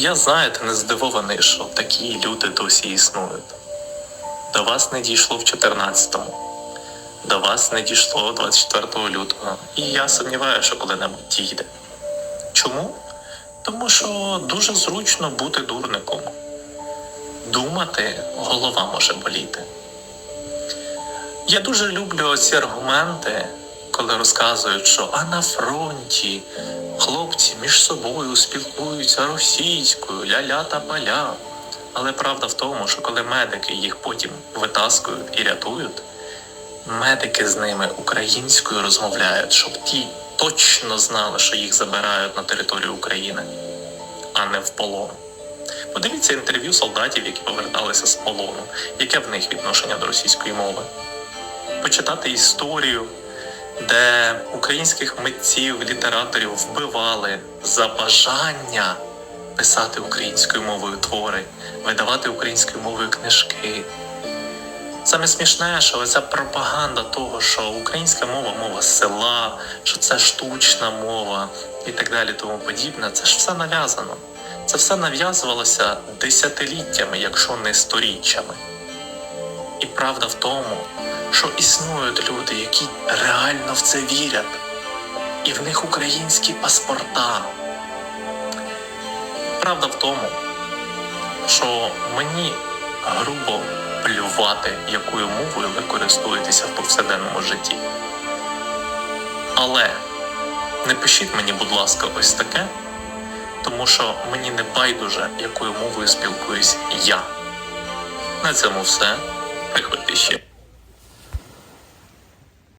Я знаєте, не здивований, що такі люди досі існують. До вас не дійшло в 14-му, до вас не дійшло 24 лютого. І я сумніваюся, що коли-небудь дійде. Чому? Тому що дуже зручно бути дурником. Думати голова може боліти. Я дуже люблю ці аргументи, коли розказують, що а на фронті хлопці між собою спілкуються російською, ля-ля та поля. Але правда в тому, що коли медики їх потім витаскують і рятують, медики з ними українською розмовляють, щоб ті точно знали, що їх забирають на територію України, а не в полон. Подивіться інтерв'ю солдатів, які поверталися з полону, яке в них відношення до російської мови. Почитати історію, де українських митців, літераторів вбивали за бажання писати українською мовою твори, видавати українською мовою книжки. Саме смішне, що оця пропаганда того, що українська мова мова села, що це штучна мова і так далі, тому подібне, це ж все нав'язано. Це все нав'язувалося десятиліттями, якщо не сторіччями. Правда в тому, що існують люди, які реально в це вірять, і в них українські паспорта. Правда в тому, що мені грубо плювати, якою мовою ви користуєтеся в повсякденному житті. Але не пишіть мені, будь ласка, ось таке, тому що мені не байдуже, якою мовою спілкуюсь я. На цьому все. 还有那些